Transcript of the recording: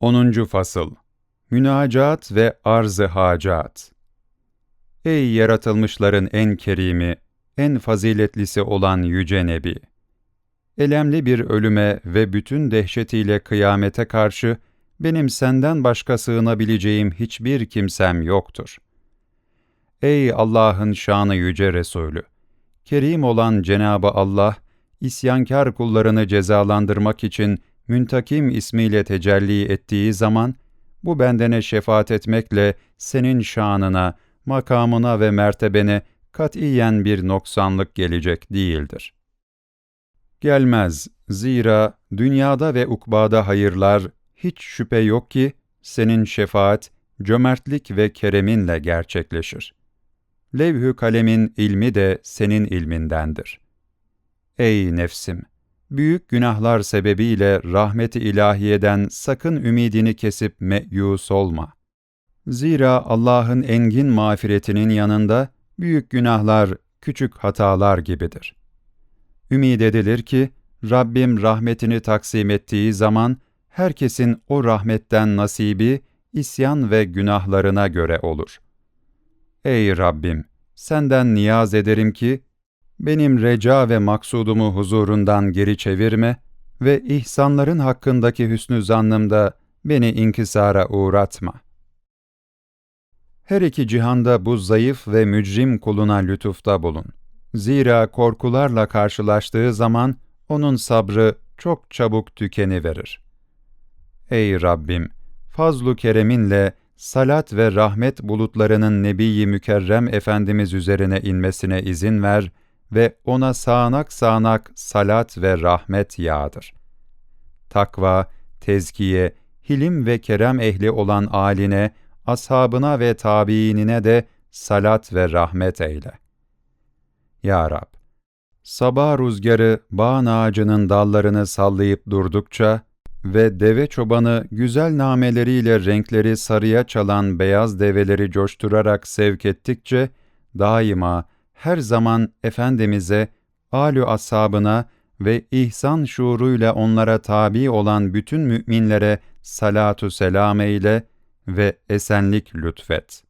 10. Fasıl Münacat ve Arz-ı Hacat Ey yaratılmışların en kerimi, en faziletlisi olan Yüce Nebi! Elemli bir ölüme ve bütün dehşetiyle kıyamete karşı benim senden başka sığınabileceğim hiçbir kimsem yoktur. Ey Allah'ın şanı yüce Resulü! Kerim olan Cenabı Allah, isyankar kullarını cezalandırmak için Müntakim ismiyle tecelli ettiği zaman, bu bendene şefaat etmekle senin şanına, makamına ve mertebene katiyen bir noksanlık gelecek değildir. Gelmez, zira dünyada ve ukbada hayırlar hiç şüphe yok ki senin şefaat, cömertlik ve kereminle gerçekleşir. Levhü kalemin ilmi de senin ilmindendir. Ey nefsim! Büyük günahlar sebebiyle rahmeti ilahiyeden sakın ümidini kesip meyus olma. Zira Allah'ın engin mağfiretinin yanında büyük günahlar küçük hatalar gibidir. Ümid edilir ki Rabbim rahmetini taksim ettiği zaman herkesin o rahmetten nasibi isyan ve günahlarına göre olur. Ey Rabbim, senden niyaz ederim ki benim reca ve maksudumu huzurundan geri çevirme ve ihsanların hakkındaki hüsnü zannımda beni inkisara uğratma. Her iki cihanda bu zayıf ve mücrim kuluna lütufta bulun. Zira korkularla karşılaştığı zaman onun sabrı çok çabuk tükeni verir. Ey Rabbim! Fazlu kereminle salat ve rahmet bulutlarının Nebi-i Mükerrem Efendimiz üzerine inmesine izin ver ve ona sağanak sağanak salat ve rahmet yağdır. Takva, tezkiye, hilim ve kerem ehli olan aline, ashabına ve tabiinine de salat ve rahmet eyle. Ya Rab! Sabah rüzgarı bağın ağacının dallarını sallayıp durdukça ve deve çobanı güzel nameleriyle renkleri sarıya çalan beyaz develeri coşturarak sevk ettikçe, daima, her zaman Efendimiz'e, âlü ashabına ve ihsan şuuruyla onlara tabi olan bütün müminlere salatu selam eyle ve esenlik lütfet.''